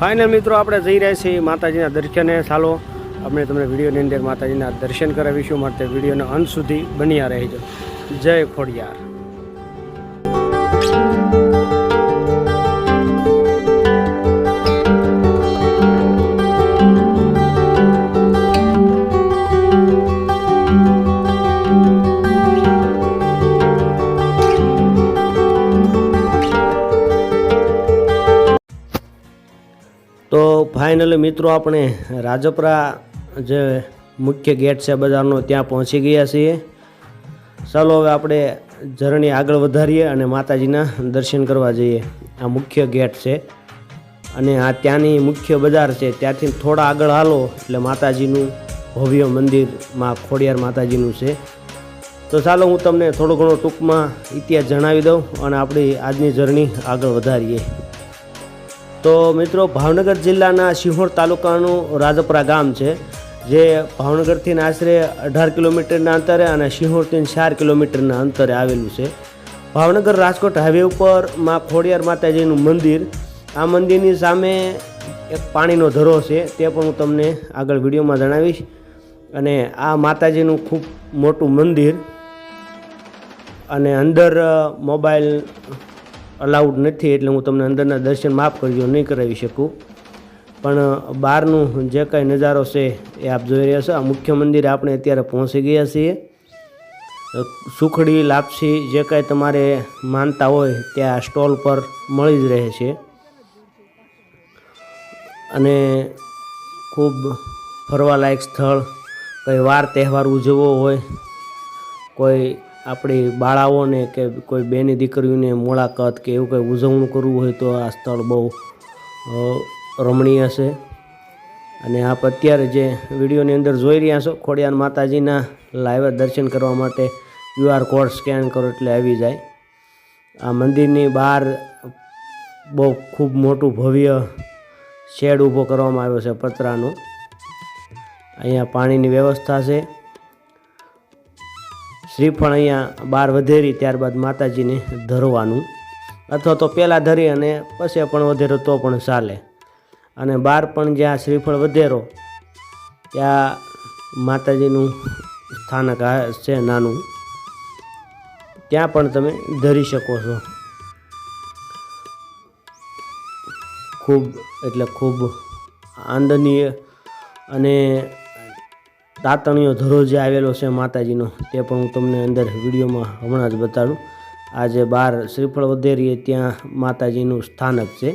Final મિત્રો, આપણે જઈ રહ્યા છીએ માતાજીના દર્શને. ચાલો, આપણે તમને વિડીયોની અંદર માતાજીના દર્શન કરાવીશું. માટે વિડીયોના અંત સુધી બન્યા રહેજો. જય ખોડિયાર. ફાઇનલી મિત્રો, આપણે રાજપરા જે મુખ્ય ગેટ છે બજારનો, ત્યાં પહોંચી ગયા છીએ. ચાલો હવે આપણે ઝરણી આગળ વધારીએ અને માતાજીના દર્શન કરવા જઈએ. આ મુખ્ય ગેટ છે અને આ ત્યાંની મુખ્ય બજાર છે. ત્યાંથી થોડા આગળ હાલો, એટલે માતાજીનું ભવ્ય મંદિરમાં ખોડિયાર માતાજીનું છે. તો ચાલો હું તમને થોડો ઘણો ટૂંકમાં ઇતિહાસ જણાવી દઉં અને આપણી આજની જર્ની આગળ વધારીએ. તો મિત્રો, ભાવનગર જિલ્લાના સિંહોર તાલુકાનું રાજપરા ગામ છે, જે ભાવનગરથી આશરે અઢાર કિલોમીટરના અંતરે અને સિંહોરથી ચાર કિલોમીટરના અંતરે આવેલું છે. ભાવનગર રાજકોટ હાઈવે ઉપરમાં ખોડિયાર માતાજીનું મંદિર. આ મંદિરની સામે એક પાણીનો ધરો છે, તે પણ હું તમને આગળ વિડીયોમાં જણાવીશ. અને આ માતાજીનું ખૂબ મોટું મંદિર. અને અંદર મોબાઈલ અલાઉડ નથી એટલે હું તમને અંદરના દર્શન માફ કરજો, નહીં કરાવી શકું. પણ બહારનું જે કાંઈ નજારો છે એ આપ જોઈ રહ્યા છો. આ મુખ્ય મંદિરે આપણે અત્યારે પહોંચી ગયા છીએ. સુખડી, લાપસી જે કાંઈ તમારે માનતા હોય ત્યાં સ્ટોલ પર મળી જ રહે છે. અને ખૂબ ફરવાલાયક સ્થળ, કંઈ વાર તહેવાર ઉજવવો હોય, કોઈ આપણી બાળાઓને કે કોઈ બેની દીકરીઓને મુલાકાત કે એવું કંઈ ઉજવણું કરવું હોય તો આ સ્થળ બહુ રમણીય છે. અને આપ અત્યારે જે વિડીયોની અંદર જોઈ રહ્યા છો, ખોડિયાર માતાજીના લાઈવ દર્શન કરવા માટે ક્યુઆર કોડ સ્કેન કરો એટલે આવી જાય. આ મંદિરની બહાર બહુ ખૂબ મોટું ભવ્ય શેડ ઊભો કરવામાં આવ્યો છે પતરાનો. અહીંયા પાણીની વ્યવસ્થા છે. શ્રીફળ અહીંયા બહાર વધેરી ત્યારબાદ માતાજીને ધરવાનું. અથવા તો પહેલાં ધરી અને પછી પણ વધેરો તો પણ ચાલે. અને બહાર પણ જ્યાં શ્રીફળ વધેરો, ત્યાં માતાજીનું સ્થાનક છે નાનું. ત્યાં પણ તમે ધરી શકો છો. ખૂબ, એટલે ખૂબ આનંદનીય અને તાતણીયો ધરો જે આવેલો છે માતાજીનો, તે પણ હું તમને અંદર વિડીયોમાં હમણાં જ બતાડું. આ જે બહાર શ્રીફળ વધેરીએ ત્યાં માતાજીનું સ્થાનક છે.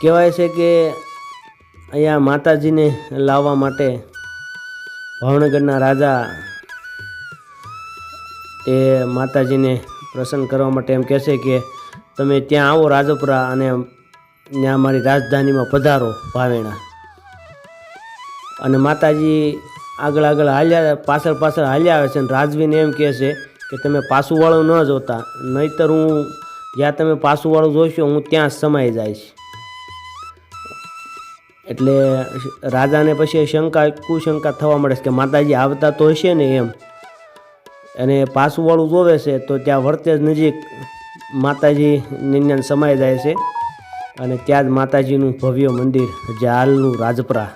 કહેવાય છે કે અહીંયા માતાજીને લાવવા માટે ભાવનગરના રાજા તે માતાજીને પ્રસન્ન કરવા માટે એમ કહેશે કે તમે ત્યાં આવો રાજપુરા અને ત્યાં મારી રાજધાનીમાં પધારો ભાવેણા. અને માતાજી આગળ આગળ હાલ્યા, પાછળ પાછળ હાલ્યા આવે છે અને રાજવીને એમ કહે છે કે તમે પાસુવાળું ન જોતા, નહીતર હું જ્યાં તમે પાસુવાળું જોશો, હું ત્યાં સમાઈ જઈશ. એટલે રાજાને પછી શંકા, કુશંકા થવા મળે છે કે માતાજી આવતા તો હશે ને એમ. અને પાસુવાળું જોવે છે તો ત્યાં વર્તેજ નજીક માતાજી નિન્યાન સમાઈ જાય છે. અને ત્યાં જ માતાજીનું ભવ્ય મંદિર જે હાલનું રાજપરા.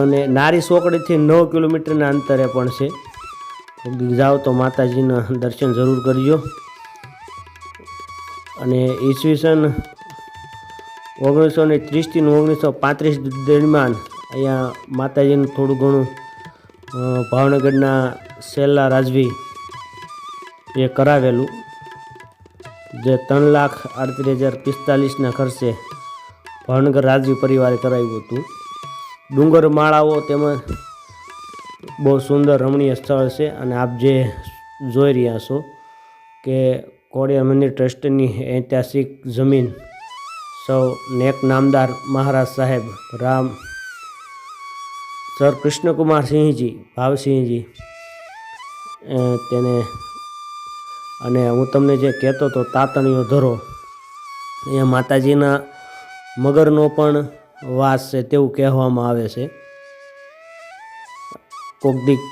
અને નારી સોકડીથી નવ કિલોમીટરના અંતરે પણ છે. જાઓ તો માતાજીના દર્શન જરૂર કરજો. અને ઈસવીસન ઓગણીસો ને ત્રીસથી ઓગણીસો પાંત્રીસ દરમિયાન અહીંયા માતાજીનું થોડું ઘણું ભાવનગરના સેલા રાજવી એ કરાવેલું. જે ત્રણ લાખ આડત્રીસ હજાર પિસ્તાલીસના ખર્ચે ભાવનગર રાજવી પરિવારે કરાવ્યું હતું. ડુંગર માળાઓ તેમજ બહુ સુંદર રમણીય સ્થળ છે અને આપ જે જોઈ રહ્યા છો કે કોડિયા મંદિર ટ્રસ્ટની ઐતિહાસિક જમીન સૌ નેક નામદાર મહારાજ સાહેબ રામ, સર કૃષ્ણકુમાર સિંહજી, ભાવસિંહજી તેને અને હું તમને જે કહેતો હતો તાતણીઓ ધરો અહીંયા માતાજીના મગરનો પણ વાસ છે તેવું કહેવામાં આવે છે. કોક દીક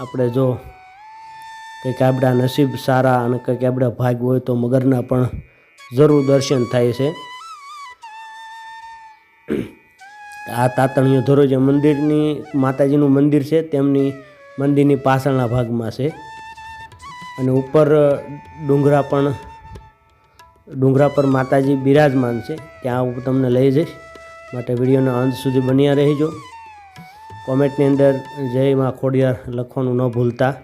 આપણે જો કંઈક આપણા નસીબ સારા અને કંઈક આપણા ભાગ હોય તો મગરના પણ જરૂર દર્શન થાય છે. આ તાતણીઓ ધરો જે મંદિરની, માતાજીનું મંદિર છે, તેમની મંદિરની પાછળના ભાગમાં છે. અને ઉપર ડુંગરા પણ, ડુંગરા પર માતાજી બિરાજમાન છે. ત્યાં હું તમને લઈ જઈશ. માટે વિડીયોના અંત સુધી બન્યા રહેજો. કોમેન્ટની અંદર જય માં ખોડિયાર લખવાનું ન ભૂલતા.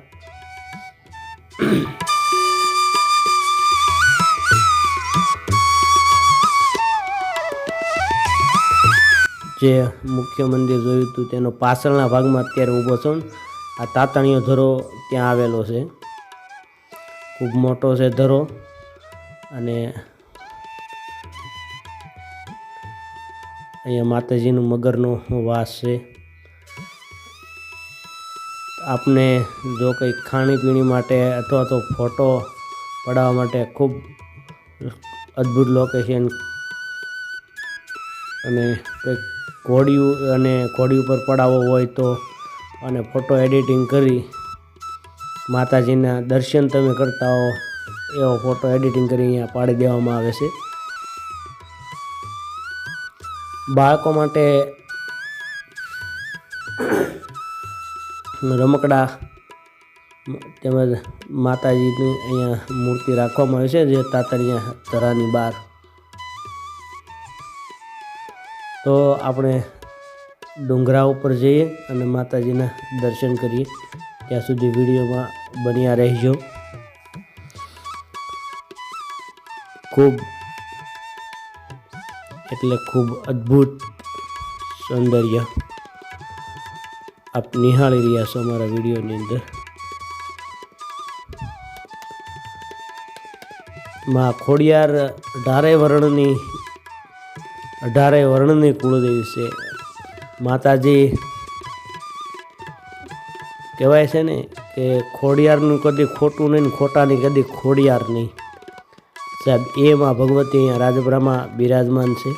જે મુખ્ય મંદિર જોયું હતું તેનો પાછળના ભાગમાં અત્યારે ઊભો છું. આ તાતણીયો ધરો ત્યાં આવેલો છે. ખૂબ મોટો છે ધરો અને અહીંયા માતાજીનું મગરનો વાસ છે. આપને જો કંઈ ખાણીપીણી માટે અથવા તો ફોટો પડાવવા માટે ખૂબ અદ્ભુત લોકેશન અને કંઈક ઘોડિયું અને ઘોડી ઉપર પડાવવો હોય તો અને ફોટો એડિટિંગ કરી માતાજીના દર્શન તમે કરતા હો, એવો ફોટો એડિટિંગ કરી અહીંયા પાડી દેવામાં આવે છે. બાળકો માટે રમકડા તેમજ માતાજીની અહીંયા મૂર્તિ રાખવામાં આવે છે, જે તાતરિયા ધરાની બહાર. તો આપણે ડુંગરા ઉપર જઈએ અને માતાજીના દર્શન કરીએ. ત્યાં સુધી વિડીયોમાં બન્યા રહેજો. ખૂબ, એટલે ખૂબ અદ્ભુત સૌંદર્ય આપ નિહાળી રહ્યા છો અમારા વિડીયોની અંદર. માં ખોડિયાર અઢારે વર્ણની અઢારે વર્ણની કુળદેવી છે. માતાજી કહેવાય છે ને કે ખોડિયારનું કદી ખોટું નહીં ખોટાની કદી ખોડિયાર નહીં. સાહેબ, એ માં ભગવતી અહીંયા રાજપરામાં બિરાજમાન છે.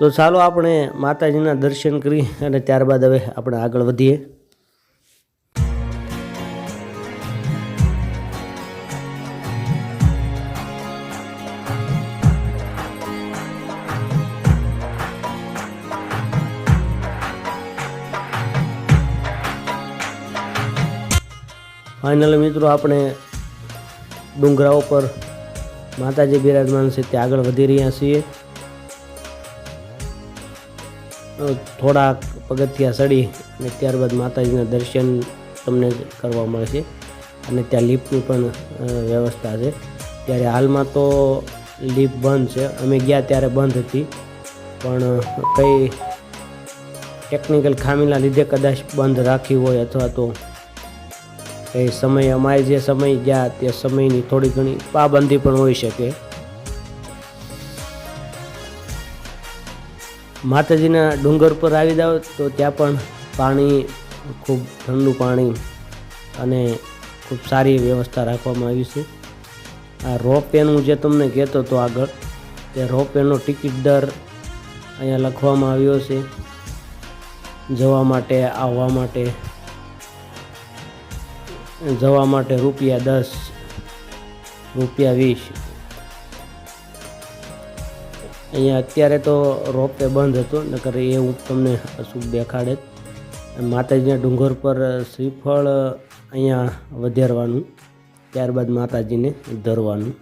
તો ચાલો આપણે માતાજીના દર્શન કરી અને ત્યારબાદ હવે આપણે આગળ વધીએ. ફાઇનલી મિત્રો આપણે ડુંગરા ઉપર માતાજી બિરાજમાન છે, ત્યાં આગળ વધી રહ્યા છીએ. થોડાક પગથિયા ચડી અને ત્યારબાદ માતાજીના દર્શન તમને કરવા મળશે. અને ત્યાં લિફ્ટની પણ વ્યવસ્થા છે. ત્યારે હાલમાં તો લિફ્ટ બંધ છે. અમે ગયા ત્યારે બંધ હતી. પણ કંઈ ટેકનિકલ ખામીના લીધે કદાચ બંધ રાખી હોય અથવા તો એ સમય અમારે જે સમય ગયા તે સમયની થોડી ઘણી પાબંદી પણ હોઈ શકે. માતાજીના ડુંગર પર આવી જાઓ તો ત્યાં પણ પાણી, ખૂબ ઠંડુ પાણી અને ખૂબ સારી વ્યવસ્થા રાખવામાં આવી છે. આ રોપ વેનું જે તમને કહેતો હતો આગળ, તે રોપવેનો ટિકિટ દર અહીંયા લખવામાં આવ્યો છે. જવા માટે, આવવા માટે જવા માટે રૂપિયા દસ, રૂપિયા વીસ. અહીંયા અત્યારે તો રોપવે બંધ હતો, નકર એ હું તમને અશુભ દેખાડે. માતાજીના ડુંગર પર શ્રીફળ અહીંયા વધારવાનું, ત્યારબાદ માતાજીને ધરવાનું.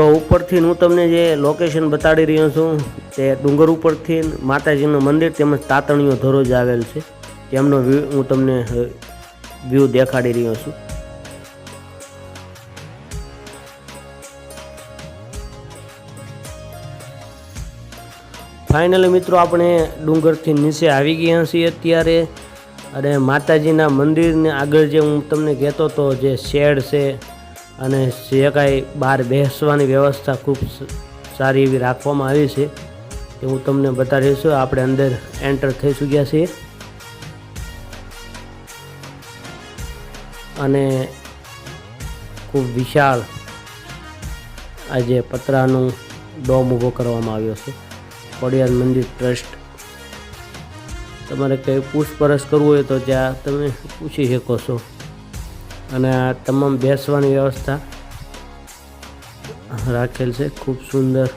તો ઉપરથી હું તમને જે લોકેશન બતાડી રહ્યો છું, તે ડુંગર ઉપરથી માતાજીનું મંદિર તેમજ તાતણીઓ ધરોજ આવેલ છે. તેમનો વ્યૂ હું તમને વ્યૂ દેખાડી રહ્યો છું. ફાઇનલી મિત્રો, આપણે ડુંગરથી નીચે આવી ગયા છીએ અત્યારે. અને માતાજીના મંદિરને આગળ જે હું તમને કહેતો હતો જે શેડ છે અને જે કાંઈ બહાર બેસવાની વ્યવસ્થા ખૂબ સારી એવી રાખવામાં આવી છે, એ હું તમને બતાવીશું આપણે અંદર એન્ટર થઈ ચૂક્યા છીએ. અને ખૂબ વિશાળ આજે પતરાનું ડોમ ઊભો કરવામાં આવ્યો છે. ખોડિયાર મંદિર ટ્રસ્ટ. તમારે કંઈ પૂછપરછ કરવું હોય તો ત્યાં તમે પૂછી શકો છો. અને આ તમામ બેસવાની વ્યવસ્થા રાખેલ છે. ખૂબ સુંદર